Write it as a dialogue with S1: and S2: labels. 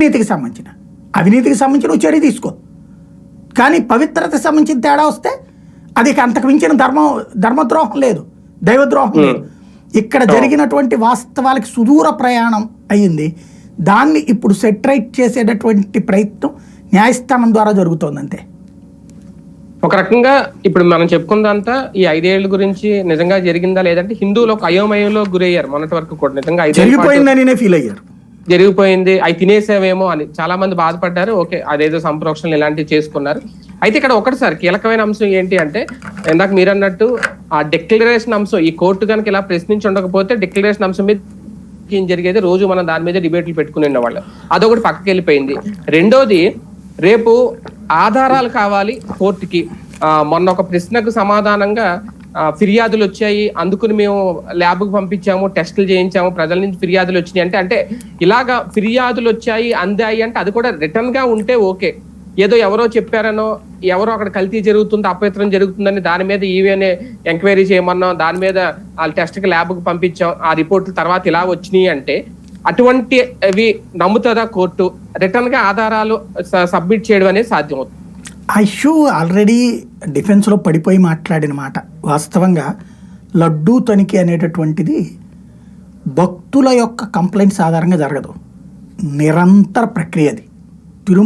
S1: అవినీతికి సంబంధించిన అవినీతికి సంబంధించిన చర్య తీసుకో. కానీ పవిత్రతకి సంబంధించిన తేడా వస్తే అది అంతకు మించిన ధర్మం ధర్మద్రోహం లేదు దైవద్రోహం లేదు. ఇక్కడ జరిగినటువంటి వాస్తవాలకి సుదూర ప్రయాణం అయ్యింది దాన్ని ఇప్పుడు సెటరైట్ చేసేటటువంటి ప్రయత్నం న్యాయస్థానం ద్వారా జరుగుతోంది అంతే
S2: ఒక రకంగా ఇప్పుడు మనం చెప్పుకుందంతా ఈ ఐదేళ్ళ గురించి నిజంగా జరిగిందా లేదంటే హిందువులు ఒక అయోమయంలో గురయ్యారు మొన్నటి వరకు కూడా. నిజంగా
S1: జరిగిపోయిందని ఫీల్ అయ్యారు.
S2: జరిగిపోయింది. అవి తినేసావేమో అని చాలా మంది బాధపడ్డారు. ఓకే అదేదో సంప్రోక్షణలు ఇలాంటివి చేసుకున్నారు. అయితే ఇక్కడ ఒకటి సార్ కీలకమైన అంశం ఏంటి అంటే ఇందాక మీరు అన్నట్టు ఆ డిక్లరేషన్ అంశం ఈ కోర్టు కనుక ఇలా ప్రశ్నించి ఉండకపోతే డిక్లరేషన్ అంశం మీద ఏం జరిగేది? రోజు మనం దాని మీద డిబేట్లు పెట్టుకుని ఉండేవాళ్ళం. అదొకటి పక్కకి వెళ్ళిపోయింది. రెండోది రేపు ఆధారాలు కావాలి కోర్టుకి. మొన్న ఒక ప్రశ్నకు సమాధానంగా ఫిర్యాదులు వచ్చాయి. అందుకుని మేము ల్యాబ్కి పంపించాము టెస్టులు చేయించాము. ప్రజల నుంచి ఫిర్యాదులు వచ్చినాయి. అంటే అంటే ఇలాగా ఫిర్యాదులు వచ్చాయి అందాయి అంటే అది కూడా రిటర్న్గా ఉంటే ఓకే. ఏదో ఎవరో చెప్పారనో ఎవరో అక్కడ కల్తీ జరుగుతుంది అపవిత్రం జరుగుతుందని దాని మీద ఈవేనే ఎంక్వైరీ చేయమన్నాం దాని మీద వాళ్ళ టెస్ట్కి ల్యాబ్కి పంపించాం. ఆ రిపోర్ట్లు తర్వాత ఇలా వచ్చినాయి అంటే అటువంటి అవి నమ్ముతుందా కోర్టు రిటర్న్గా ఆధారాలు సబ్మిట్ చేయడం అనేది సాధ్యం అవుతుంది
S1: షూ ఆల్రెడీ డిఫెన్స్లో పడిపోయి మాట్లాడిన మాట. వాస్తవంగా లడ్డూ తనిఖీ అనేటటువంటిది భక్తుల యొక్క కంప్లైంట్స్ ఆధారంగా జరగదు. నిరంతర ప్రక్రియ అది